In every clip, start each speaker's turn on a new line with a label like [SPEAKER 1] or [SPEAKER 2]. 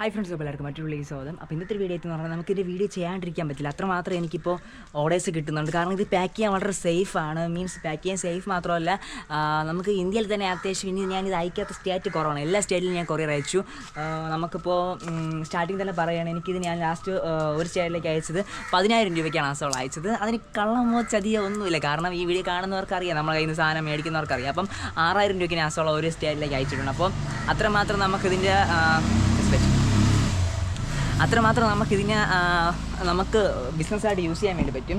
[SPEAKER 1] Hi friends അപ്പോൾ എല്ലാവർക്കും മറ്റൊരു വീഡിയോ സ്വാഗതം. അപ്പോൾ ഇന്നത്തെ വീഡിയോ എന്ന് പറഞ്ഞാൽ നമുക്ക് ഇത് വീഡിയോ ചെയ്യാണ്ടിരിക്കാൻ പറ്റില്ല. അത്രമാത്രം എനിക്കിപ്പോൾ ഓർഡേഴ്സ് കിട്ടുന്നുണ്ട് കാരണം ഇത് പാക്ക് ചെയ്യാൻ വളരെ സേഫ് ആണ്. മീൻസ് പാക്ക് ചെയ്യാൻ സേഫ് മാത്രമല്ല നമുക്ക് ഇന്ത്യയിൽ തന്നെ അത്യാവശ്യം ഇനി ഞാൻ ഇത് അയക്കാത്ത സ്റ്റേറ്റ് കുറവാണ്. എല്ലാ സ്റ്റേറ്റിലും ഞാൻ കൊറിയർ അയച്ചു. നമുക്കിപ്പോൾ സ്റ്റാർട്ടിങ് തന്നെ പറയുകയാണ് എനിക്കിത് ഞാൻ ലാസ്റ്റ് ഒരു സ്റ്റേറ്റിലേക്ക് അയച്ചത് പതിനായിരം രൂപയ്ക്കാണ് ആസോൾ അയച്ചത്. അതിന് കള്ളമോ ചതിയോ ഒന്നുമില്ല. കാരണം ഈ വീഡിയോ കാണുന്നവർക്കറിയാം. നമ്മൾ കയ്യിൽ നിന്ന് സാധനം മേടിക്കുന്നവർക്കറിയാം. അപ്പം ആറായിരം രൂപയ്ക്ക് ആസോള ഒരു സ്റ്റേറ്റിലേക്ക് അയച്ചിട്ടുണ്ട്. അപ്പം അത്രമാത്രം നമുക്കിതിന്റെ അത്രമാത്രം നമുക്ക് ഇതിനെ നമുക്ക് ബിസിനസ്സായിട്ട് യൂസ് ചെയ്യാൻ വേണ്ടി പറ്റും.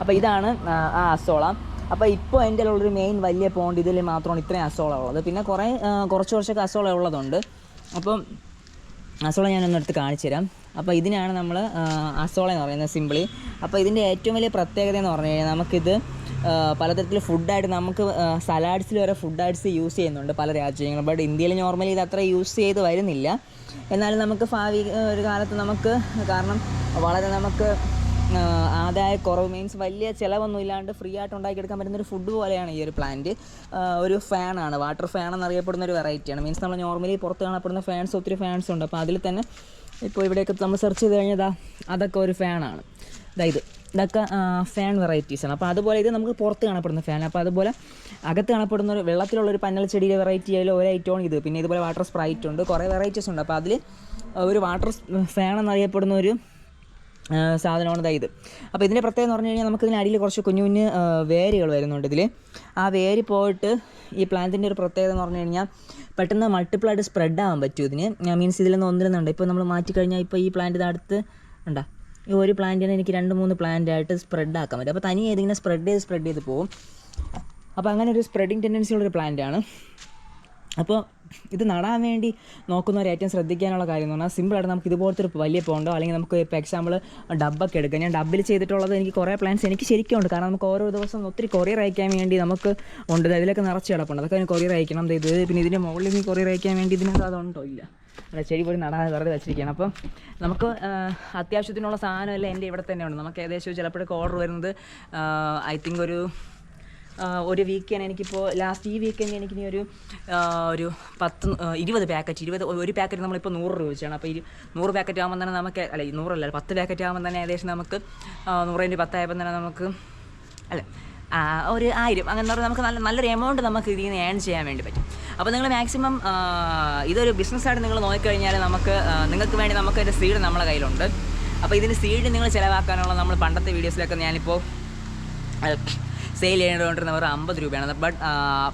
[SPEAKER 1] അപ്പോൾ ഇതാണ് ആ, അസോള. അപ്പോൾ ഇപ്പോൾ എന്റെ ഉള്ളൊരു മെയിൻ വലിയ പോണ്ട് ഇതിൽ മാത്രമാണ് ഇത്രയും അസോള ഉള്ളത്. പിന്നെ കുറേ കുറച്ച് കുറച്ചൊക്കെ അസോള ഉള്ളതുണ്ട്. അപ്പം അസോള ഞാനൊന്ന് എടുത്ത് കാണിച്ചു തരാം. അപ്പോൾ ഇതിനാണ് നമ്മൾ അസോള എന്ന് പറയുന്നത് സിമ്പിളി. അപ്പോൾ ഇതിന്റെ ഏറ്റവും വലിയ പ്രത്യേകത എന്ന് പറഞ്ഞു കഴിഞ്ഞാൽ നമുക്കിത് പലതരത്തിൽ ഫുഡായിട്ട് നമുക്ക് സലാഡ്സിൽ വരെ ഫുഡായിട്സ് യൂസ് ചെയ്യുന്നുണ്ട് പല രാജ്യങ്ങളും. ബട്ട് ഇന്ത്യയിൽ നോർമലി ഇത് അത്ര യൂസ് ചെയ്ത് വരുന്നില്ല. എന്നാലും നമുക്ക് ഭാവി ഒരു കാലത്ത് നമുക്ക് കാരണം വളരെ നമുക്ക് ആ, ആദായ കുറവ് മീൻസ് വലിയ ചിലവൊന്നും ഇല്ലാണ്ട് ഫ്രീ ആയിട്ട് ഉണ്ടാക്കിയെടുക്കാൻ പറ്റുന്ന ഒരു ഫുഡ് പോലെയാണ് ഈ ഒരു പ്ലാന്റ് ഒരു ഫാനാണ് വാട്ടർ ഫാൻ എന്നറിയപ്പെടുന്ന ഒരു വെറൈറ്റിയാണ് മീൻസ് നമ്മൾ നോർമലി പുറത്ത് കാണപ്പെടുന്ന ഫാൻസ് ഒത്തിരി ഫാൻസ് ഉണ്ട്. അപ്പോൾ അതിൽ തന്നെ ഇപ്പോൾ ഇവിടെയൊക്കെ നമ്മൾ സെർച്ച് ചെയ്ത് കഴിഞ്ഞാൽ ദാ അതൊക്കെ ഒരു ഫാനാണ് അതായത് ഇതൊക്കെ ഫാൻ വെറൈറ്റീസ് ആണ്. അപ്പോൾ അതുപോലെ ഇത് നമുക്ക് പുറത്ത് കാണപ്പെടുന്ന ഫാൻ അപ്പോൾ അതുപോലെ അകത്ത് കാണപ്പെടുന്ന ഒരു വെള്ളത്തിലുള്ള ഒരു പന്നൽ ചെടിയുടെ വെറൈറ്റി ആയാലും ഒരു ഐറ്റമാണ് ഇത്. പിന്നെ ഇതുപോലെ വാട്ടർ സ്പ്രൈറ്റ് ഉണ്ട്. കുറേ വെറൈറ്റീസ് ഉണ്ട്. അപ്പോൾ അതിൽ ഒരു വാട്ടർ ഫാൻ എന്നറിയപ്പെടുന്ന ഒരു സാധനമാണ് ഇതാ അപ്പോൾ ഇതിന്റെ പ്രത്യേകത എന്ന് പറഞ്ഞു കഴിഞ്ഞാൽ നമുക്ക് അടിയിൽ കുറച്ച് കുഞ്ഞു കുഞ്ഞ് വേരുകൾ വരുന്നുണ്ട് ഇതിൽ ആ വേര് പോയിട്ട് ഈ പ്ലാന്റിന്റെ ഒരു പ്രത്യേകത എന്ന് പറഞ്ഞു കഴിഞ്ഞാൽ പെട്ടെന്ന് മൾട്ടിപ്പിൾ ആയിട്ട് സ്പ്രെഡ് ആവാൻ പറ്റും ഇതിന്. മീൻസ് ഇതിൽ നിന്ന് ഒന്നിരുന്നുണ്ട് ഇപ്പോൾ നമ്മൾ മാറ്റിക്കഴിഞ്ഞാൽ ഇപ്പോൾ ഈ പ്ലാന്റ് ഇത് അടുത്ത് ഉണ്ടാ? ഒരു പ്ലാന്റിനെ എനിക്ക് രണ്ട് മൂന്ന് പ്ലാന്റ് ആയിട്ട് സ്പ്രെഡ് ആക്കാൻ പറ്റും. അപ്പോൾ തനിയെ ഇതിങ്ങനെ സ്പ്രെഡ് ചെയ്ത് സ്പ്രെഡ് ചെയ്ത് പോകും അപ്പോൾ അങ്ങനെ ഒരു സ്പ്രെഡിങ് ടെൻഡൻസി ഉള്ളൊരു പ്ലാന്റ് ആണ്. അപ്പോൾ ഇത് നടാൻ വേണ്ടി നോക്കുന്നവർ ഏറ്റവും ശ്രദ്ധിക്കാനുള്ള കാര്യം എന്ന് പറഞ്ഞാൽ സിമ്പിളായിട്ട് നമുക്ക് ഇതുപോലത്തെ ഒരു വലിയ പോണ്ടോ അല്ലെങ്കിൽ നമുക്ക് ഇപ്പോൾ എക്സാമ്പിൾ ഡബ്ബൊക്കെ എടുക്കാം. ഞാൻ ഡബ്ബിൽ ചെയ്തിട്ടുള്ളത് എനിക്ക് കുറേ പ്ലാൻസ് എനിക്ക് ശരിക്കും ഉണ്ട്. കാരണം നമുക്ക് ഓരോ ദിവസം ഒത്തിരി കൊറിയർ അയക്കാൻ വേണ്ടി നമുക്ക് ഉണ്ട്. അതിലൊക്കെ നിറച്ച് കിടപ്പുണ്ട്. അതൊക്കെ കൊറിയർ അയക്കണം. ഇത് പിന്നെ ഇതിന്റെ മുകളിൽ കൊറിയർ അയക്കാൻ വേണ്ടി ഇതിനകത്ത് അതുണ്ടോ? ഇല്ല. അല്ല ചെടി പോയി നടാതെ വെറുതെ വെച്ചിരിക്കുകയാണ്. അപ്പം നമുക്ക് അത്യാവശ്യത്തിനുള്ള സാധനമെല്ലാം എന്റെ ഇവിടെ തന്നെയാണ് നമുക്ക് ഏകദേശം ചിലപ്പോഴൊക്കെ ഓർഡർ വരുന്നത് ഐ തിങ്ക് ഒരു ഒരു വീക്കെൻഡ് എനിക്കിപ്പോൾ ലാസ്റ്റ് ഈ വീക്കെൻഡ് എനിക്ക് ഇനി ഒരു ഒരു പത്ത് ഇരുപത് പാക്കറ്റ് ഇരുപത് ഒരു പാക്കറ്റ് നമ്മളിപ്പോൾ നൂറ് രൂപ വെച്ചാണ്. അപ്പോൾ ഈ നൂറ് പാക്കറ്റ് ആകുമ്പോൾ തന്നെ നമുക്ക് അല്ല നൂറല്ല പത്ത് പാക്കറ്റ് ആകുമ്പോൾ തന്നെ ഏകദേശം നമുക്ക് നൂറിന്റെ പത്തായപ്പോൾ തന്നെ നമുക്ക് അല്ല ഒരു ആയിരം അങ്ങനെ പറഞ്ഞാൽ നമുക്ക് നല്ല നല്ലൊരു എമൗണ്ട് നമുക്ക് ഇതിൽ നിന്ന് ഏൺ ചെയ്യാൻ വേണ്ടി പറ്റും. അപ്പോൾ നിങ്ങൾ മാക്സിമം ഇതൊരു ബിസിനസ്സായിട്ട് നിങ്ങൾ നോക്കിക്കഴിഞ്ഞാൽ നമുക്ക് നിങ്ങൾക്ക് വേണ്ടി നമുക്ക് ഒരു സീഡ് നമ്മളെ കയ്യിലുണ്ട്. അപ്പോൾ ഇതിന് സീഡ് നിങ്ങൾ ചിലവാക്കാനുള്ള നമ്മൾ പണ്ടത്തെ വീഡിയോസിലൊക്കെ ഞാനിപ്പോൾ സെയിൽ ചെയ്യേണ്ടതുകൊണ്ടിരുന്ന വെറും അമ്പത് രൂപയാണ്. ബട്ട്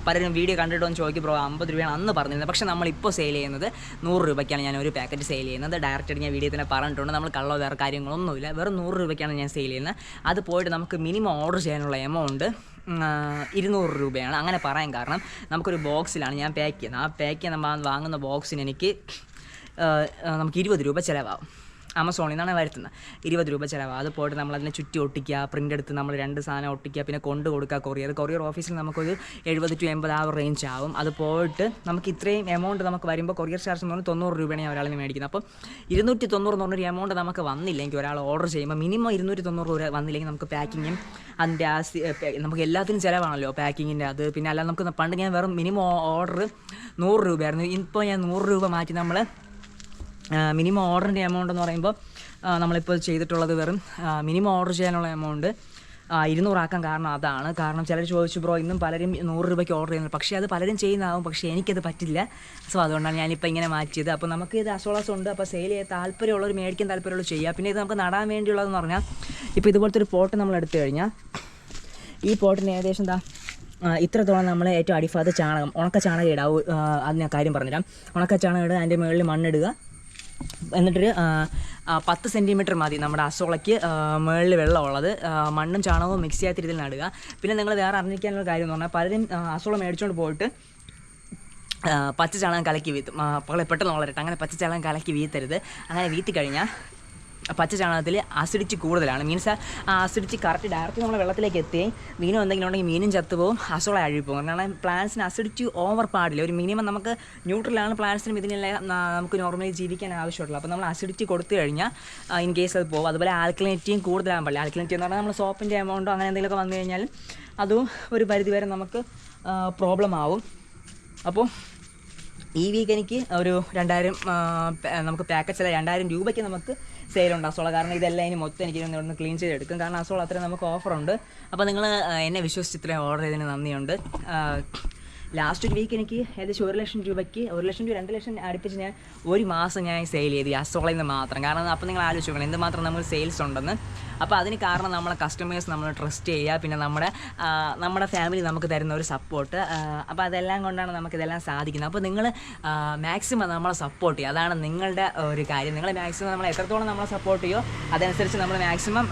[SPEAKER 1] പലരും വീഡിയോ കണ്ടിട്ട് ചോദിക്കും പ്രോ അമ്പത് രൂപയാണ് അന്ന് പറഞ്ഞിരുന്നത്. പക്ഷേ നമ്മളിപ്പോൾ സെയിൽ ചെയ്യുന്നത് നൂറ് രൂപയ്ക്കാണ് ഞാൻ ഒരു പാക്കറ്റ് സെയിൽ ചെയ്യുന്നത്. ഡയറക്റ്റ് ഞാൻ വീഡിയോ തന്നെ പറഞ്ഞിട്ടുണ്ട്. നമ്മൾ കള്ളോ വേറെ കാര്യങ്ങളൊന്നുമില്ല. വെറും നൂറ് രൂപയ്ക്കാണ് ഞാൻ സെയിൽ ചെയ്യുന്നത്. അത് പോയിട്ട് നമുക്ക് മിനിമം ഓർഡർ ചെയ്യാനുള്ള എമൗണ്ട് ഇരുന്നൂറ് രൂപയാണ്. അങ്ങനെ പറയാൻ കാരണം നമുക്കൊരു ബോക്സിലാണ് ഞാൻ പാക്ക് ചെയ്യുന്നത്. ആ പാക്ക് നമ്മൾ വാങ്ങുന്ന ബോക്സിന് എനിക്ക് നമുക്ക് ഇരുപത് രൂപ ചിലവാകും. ആമസോണിൽ നിന്നാണ് വരുത്തുന്നത്. ഇരുപത് രൂപ ചിലവ്. അത് പോയിട്ട് നമ്മൾ അതിനെ ചുറ്റി ഒട്ടിക്കുക പ്രിന്റ് എടുത്ത് നമ്മൾ രണ്ട് സാധനം ഒട്ടിക്കുക പിന്നെ കൊണ്ട് കൊടുക്കുക കൊറിയർ കൊറിയർ ഓഫീസിൽ നമുക്കൊരു എഴുപത് ടു എൺപത് ആ റേഞ്ച് ആവും. അത് പോയിട്ട് നമുക്ക് ഇത്രയും എമൗണ്ട് നമുക്ക് വരുമ്പോൾ കൊറിയർ ചാർജ് എന്ന് പറഞ്ഞാൽ തൊണ്ണൂറ് രൂപയാണ് ഞാൻ ഒരാളിന് മേടിക്കുന്നത്. അപ്പം ഇരുന്നൂറ്റി തൊണ്ണൂറ് എന്ന് പറഞ്ഞൊരു എമൗണ്ട് നമുക്ക് വന്നില്ലെങ്കിൽ ഒരാൾ ഓർഡർ ചെയ്യുമ്പോൾ മിനിമം ഇരുന്നൂറ്റി തൊണ്ണൂറ് രൂപ വന്നില്ലെങ്കിൽ നമുക്ക് പാക്കിങ്ങും അതിന്റെ ആ നമുക്ക് എല്ലാത്തിനും ചിലവാണല്ലോ പാക്കിങ്ങിന്റെ അത്. പിന്നെ അല്ലാതെ നമുക്ക് പണ്ട് ഞാൻ വെറും മിനിമം ഓർഡർ നൂറ് രൂപയായിരുന്നു. ഇപ്പോൾ ഞാൻ നൂറ് രൂപ മാറ്റി നമ്മൾ മിനിമം ഓർഡറിന്റെ എമൗണ്ട് എന്ന് പറയുമ്പോൾ നമ്മളിപ്പോൾ ചെയ്തിട്ടുള്ളത് വെറും മിനിമം ഓർഡർ ചെയ്യാനുള്ള എമൗണ്ട് ഇരുന്നൂറാക്കാൻ കാരണം അതാണ്. കാരണം ചിലർ ചോദിച്ചു ബ്രോ ഇന്നും പലരും നൂറ് രൂപയ്ക്ക് ഓർഡർ ചെയ്യുന്നത് പക്ഷേ അത് പലരും ചെയ്യുന്നതാവും പക്ഷേ എനിക്കത് പറ്റില്ല. സോ അതുകൊണ്ടാണ് ഞാനിപ്പോൾ ഇങ്ങനെ മാറ്റിയത്. അപ്പോൾ നമുക്ക് ഇത് അസോളാസ് ഉണ്ട്. അപ്പോൾ സെയിൽ ചെയ്യാൻ താല്പര്യമുള്ളവർ മേടിക്കാൻ താല്പര്യമുള്ളവർ ചെയ്യുക പിന്നെ ഇത് നമുക്ക് നടാൻ വേണ്ടിയുള്ളതെന്ന് പറഞ്ഞാൽ ഇപ്പോൾ ഇതുപോലത്തെ ഒരു പോട്ട് നമ്മൾ എടുത്തു കഴിഞ്ഞാൽ ഈ പോട്ടിന് ഏകദേശം എന്താ ഇത്രത്തോളം നമ്മൾ ഏറ്റവും അടിഭാഗത്ത് ചാണകം ഉണക്ക ചാണകം ഇടാവും അത് ഞാൻ കാര്യം പറഞ്ഞുതരാം. ഉണക്ക ചാണകം ഇടുക അതിന്റെ മുകളിൽ മണ്ണിടുക. എന്നിട്ടൊരു പത്ത് സെന്റിമീറ്റർ മതി നമ്മുടെ അസോളയ്ക്ക് മുകളിൽ വെള്ളമുള്ളത്. മണ്ണും ചാണകവും മിക്സ് ചെയ്യാത്ത രീതിയിൽ നടുക. പിന്നെ നിങ്ങൾ വേറെ അറിഞ്ഞിരിക്കാനുള്ള കാര്യം എന്ന് പറഞ്ഞാൽ പലരും അസോള മേടിച്ചുകൊണ്ട് പോയിട്ട് പച്ച ചാണകം കലക്കി വീത്തും. പെട്ടെന്ന് വളരട്ടെ അങ്ങനെ പച്ച ചാണകം കലക്കി വീത്തരുത്. അങ്ങനെ വീത്തി കഴിഞ്ഞാൽ പച്ച ചാണകത്തിൽ അസിഡിച്ച് കൂടുതലാണ്. മീൻസ് ആ അസിഡിച്ച് കറക്റ്റ് ഡയറക്റ്റ് നമ്മൾ വെള്ളത്തിലേക്ക് എത്തുകയും മീനും എന്തെങ്കിലും ഉണ്ടെങ്കിൽ മീനും ചത്തുപോകും അസുഖം അഴിപ്പോകും പോകും. കാരണം പ്ലാന്റ്സിന് അസിഡിച്ച് ഓവർ പാടില്ല. ഒരു മിനിമം നമുക്ക് ന്യൂട്രലാണ് പ്ലാന്റ്സിനും ഇതിനെല്ലാം നമുക്ക് നോർമലി ജീവിക്കാൻ ആവശ്യമുള്ളൂ. അപ്പോൾ നമ്മൾ അസിഡിറ്റി കൊടുത്തു കഴിഞ്ഞാൽ ഇൻ കേസ് അത് പോകും. അതുപോലെ ആൽക്കലിനിറ്റിയും കൂടുതലാകാൻ പാടില്ല. ആൽക്കലിനിറ്റി എന്ന് പറഞ്ഞാൽ നമ്മൾ സോപ്പിന്റെ എമൗണ്ടോ അങ്ങനെ എന്തെങ്കിലുമൊക്കെ വന്നു കഴിഞ്ഞാൽ അതും ഒരു പരിധി വരെ നമുക്ക് പ്രോബ്ലം ആവും. അപ്പോൾ ഈ വീക്ക് എനിക്ക് ഒരു രണ്ടായിരം നമുക്ക് പാക്കറ്റ്സ് അല്ല രണ്ടായിരം രൂപയ്ക്ക് നമുക്ക് സെയിലുണ്ട് അസോള. കാരണം ഇതെല്ലാം ഇനി മൊത്തം എനിക്ക് ഒന്ന് ക്ലീൻ ചെയ്തെടുക്കും. കാരണം അസോള അത്രയും നമുക്ക് ഓഫറുണ്ട് അപ്പോൾ നിങ്ങൾ എന്നെ വിശ്വസിച്ച് ഇത്രയും ഓർഡർ ചെയ്തതിന് നന്ദിയുണ്ട്. ലാസ്റ്റ് ഒരു വീക്ക് എനിക്ക് ഏകദേശം ഒരു ലക്ഷം രൂപയ്ക്ക് ഒരു ലക്ഷം രൂപ രണ്ട് ലക്ഷം അടുപ്പിച്ച് ഞാൻ ഒരു മാസം ഞാൻ സെയിൽ ചെയ്തു അസോളയിൽ നിന്ന് മാത്രം. കാരണം അപ്പോൾ നിങ്ങൾ ആലോചിച്ച് നോക്കണം എന്തുമാത്രം നമുക്ക് സെയിൽസ് ഉണ്ടെന്ന്. അപ്പോൾ അതിന് കാരണം നമ്മളെ കസ്റ്റമേഴ്സ് നമ്മൾ ട്രസ്റ്റ് ചെയ്യുക പിന്നെ നമ്മുടെ നമ്മുടെ ഫാമിലി നമുക്ക് തരുന്ന ഒരു സപ്പോർട്ട് അപ്പോൾ അതെല്ലാം കൊണ്ടാണ് നമുക്കിതെല്ലാം സാധിക്കുന്നത്. അപ്പോൾ നിങ്ങൾ മാക്സിമം നമ്മളെ സപ്പോർട്ട് ചെയ്യുക. അതാണ് നിങ്ങളുടെ ഒരു കാര്യം. നിങ്ങൾ മാക്സിമം നമ്മൾ എത്രത്തോളം നമ്മളെ സപ്പോർട്ട് ചെയ്യുമോ അതനുസരിച്ച് നമ്മൾ മാക്സിമം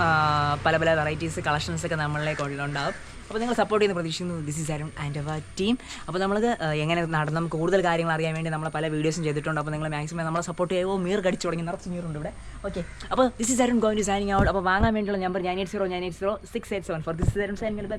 [SPEAKER 1] പല പല വെറൈറ്റീസ് കളക്ഷൻസ് ഒക്കെ നമ്മളിലേക്ക് ഉണ്ടാവും അപ്പോൾ നിങ്ങൾ സപ്പോർട്ട് ചെയ്യുന്ന പ്രതീക്ഷിക്കുന്നു. This is Arun and our team അപ്പോൾ നമ്മൾ എങ്ങനെ നടന്ന്? നമുക്ക് കൂടുതൽ കാര്യങ്ങൾ അറിയാൻ വേണ്ടി നമ്മൾ പല വീഡിയോസും ചെയ്തിട്ടുണ്ട്. അപ്പോൾ നിങ്ങൾ മാക്സിമം നമ്മളെ സപ്പോർട്ട് ചെയ്യുമോ മീർ കടിച്ചു തുടങ്ങി. നിറച്ച് മീറുണ്ട് ഇവിടെ. ഓക്കെ അപ്പോൾ this is Arun going to signing out അപ്പോൾ വാങ്ങാൻ വേണ്ടിയുള്ള number nine eight zero nine eight zero six eight seven four this bye